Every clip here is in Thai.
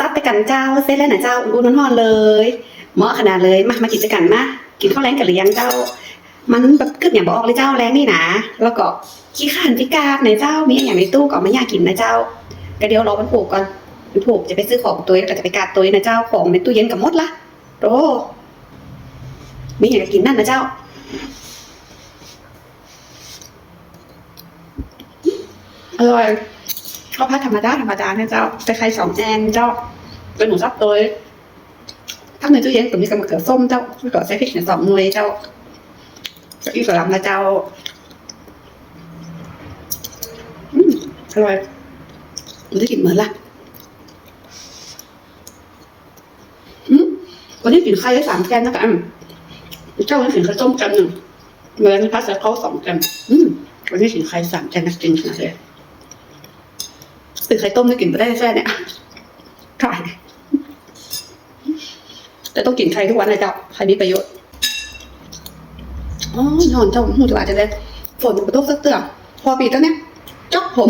นข้าวผัดหมูซับไปกันเจ้าเส้นแล้วนะเจ้าอุ่นๆร้อนๆเลย เหมาะขนาดเลยมามากินด้วยกันมากินข้าวแรงกันหรือยังเจ้า มันแบบขึ้นอย่างบอกเลยเจ้าแรงนี่นะแล้วก็ขี้ขันพิกาดในเจ้ามีอย่างในตู้ก็ไม่อยากกินนะเจ้าก็เดี๋ยวรอมันผูกก่อนมันผูกจะไปซื้อของตัวเองก็จะไปกาดตัวนะเจ้าของในตู้เย็นกับมดละโอ้มีอย่างกินนั่นนะเจ้าอร่อย ข้าวผัดธรรมดาธรรมดาเนี่ยเจ้าแต่ไข่สองแอนเจ้าเป็นหมูสับตัวทั้งในตู้เย็นผมมีกระมะเขือส้มเจ้าก็ใส่พริกเนี่ยสองหน่วยเจ้าจะอีกสลับนะเจ้าอืมอร่อยมันได้กลิ่นเหมือนละอืมวันนี้กินไข่ได้สามแกนนะคะอืมเจ้าวันนี้กินข้าวต้มกันหนึ่งเมื่อนี้พัดใส่ข้าวสองแกนอืมวันนี้กินไข่สามแกนนะจริงขนาดเลย ตื่นไข่ต้มจะกินไม่ได้แค่เนี่ยใช่แต่ต้องกินไข่ทุกวันนะเจ้าไข่มีประโยชน์อ๋อนอนเจ้าหูจะว่าจะได้ฝนกระทบสักเตือพอปีตั้งเนี้ยจอกผม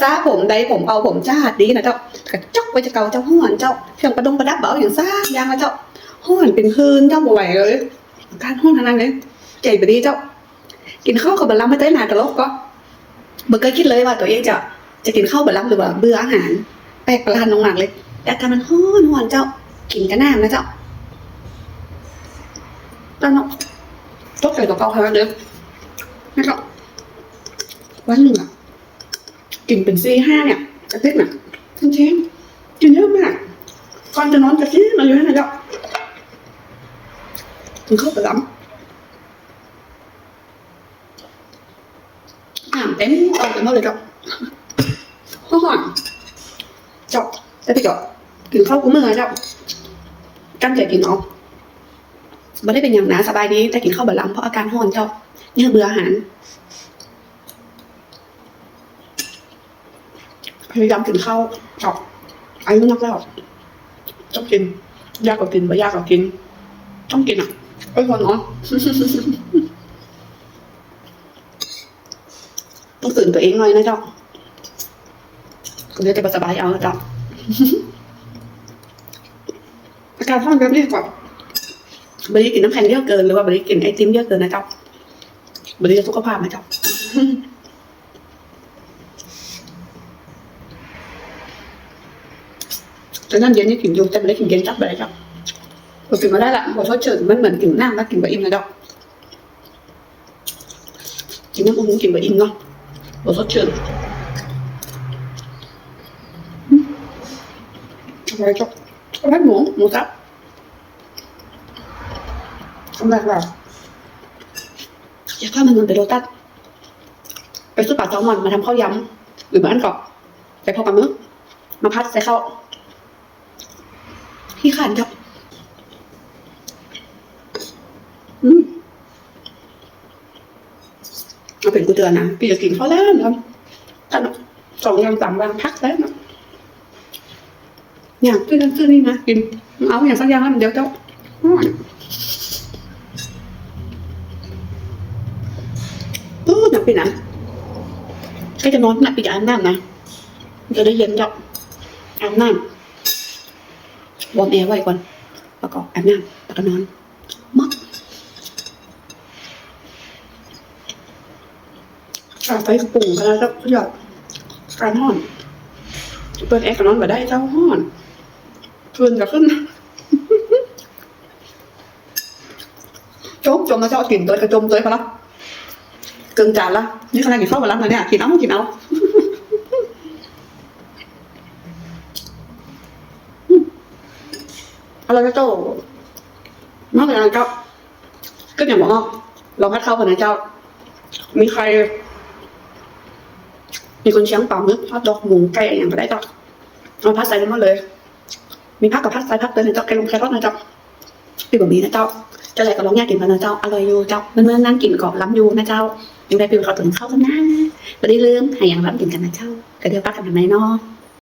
จ้าผมใดผมเอาผมจ้าดดีนะเจ้ากระจอกไปจะเกาเจ้าห้อนเจ้าเครื่องประดงประดับเบาอย่างซ่ายางนะเจ้าห้อนเป็นคืนเจ้าบ่ไหวเลยการห้อนทางนั้นเลยใจไปดีเจ้า กินข้าวกับบะลำไม่ได้นานกับโลกก็เมื่อเคยคิดเลยว่าตัวเองจะ จะกินข้าวบะล้ำหรือว่าเบื่ออาหาร แปลกประหลาดลงหนักเลยแต่อาการมันฮ้อนหอนเจ้ากินกันน้ำนะเจ้าตอนนั้นต้องใส่กับเกาเท่าเลยนะเจ้าวันหนึ่งอะกินเป็นซีห้าเนี่ยกระติกน่ะจริงๆกินเยอะมากก่อนจะนอนกระติกมาอยู่นะเจ้ากินข้าวเบะล้ำอ่านเต็มเอาเต็มหมดเลยเจ้า ข้าวหอมเจาะแต่พี่เจาะกินข้าวกูเมื่อเจ้าตั้งใจกินเอาไม่ได้เป็นอย่างหนาสบายดีแต่กินข้าวบัลลังเพราะอาการห้อนเจ้าเนี่ยเบื่ออาหารพยายามกินข้าวจาะอายุนักแล้วต้องกิน ยากกว่ากินไม่ยากกว่ากิน ต้องกินอะไอ้คนเนาะต้องตื่นตัวเองหน่อยนะเจ้าก็ เดี๋ยวจะสบายเอาจ้ะอาการท้องแบบนี้ก่อนบริกินน้ำแข็งเยอะเกินหรือว่าบริกินไอติมเยอะเกินนะเจ้าบริจะสุขภาพไหมเจ้าแต่นั่นเย็นนี่กินอยู่แต่ไม่ได้กินเย็นจับไปเลยเจ้าพอกินมาได้ละพอทดเชิญมันเหมือนกินน้ำแล้วกินบะอิ่มนะเจ้ากินน้ำอุ่นกินบะอิ่มเนาะพอทดเชิญ อะไรจ๊ะข้าวผัดหมูหมูสับทำไรล่ะอยากพามันเงินไปโรตัสไปซื้อปลาแซลมอนมาทำข้าวยำหรือมาอันกรอบไปพอปลาหมึกมาพัดใส่ข้าวพี่ขันครับ อืมเอาเป็นกูเตือนนะพี่จะกินข้าวแล้วนะท่านสองยังสามวันพักแล้วนะ อยากซื้อนั่นซื้อนี่นะกินเอาอย่างสักอย่างแล้วเดี๋ยวเจ้าเออหนักไปไหนใครจะนอนหนักไปจะอาบน้ำนะจะได้เย็นจ้าอาบน้ำวอร์มแอร์ไว้ก่อนแล้วก็อาบน้ำแล้วก็นอนมักกาไฟกระปุ่งกันแล้วเจ้าสุดยอดการห้อน เปิดแอร์กับนอนมาได้เจ้าห้อน ฟืนก็ขึ้นโจมจมมาเจ้ากินตัวกระจมตัวพอละเกินจานละนี่ขนาดกินข้าวมาแล้วเนี่ยกินเอากินเอาอะไรนะเจ้านอกจากนั้นเจ้าก็อย่างบอกว่าเราพัดเข้าคนนะเจ้า มีใคร มีคนเชียงปลาหมึกทอดดอกหมูไก่อย่างก็ได้จ้ะเอาพัดใส่ไปหมดเลย มีพักกับพัดใส่พักเติมในเจ้าแกงลงแครอทนะเจ้าปีแบบนี้นะเจ้าเจ้าไหนก็ลองแย่กินกันนะเจ้าอร่อยอยู่เจ้าเมื่อเมื่อนั่งกินกรอบล้ำอยู่นะเจ้ายังได้ฟิวเขาถึงเข้ากันนะไม่ได้ลืมให้อย่างล้ำกินกันนะเจ้าก็เดี๋ยวป้ากันทำไมเนาะ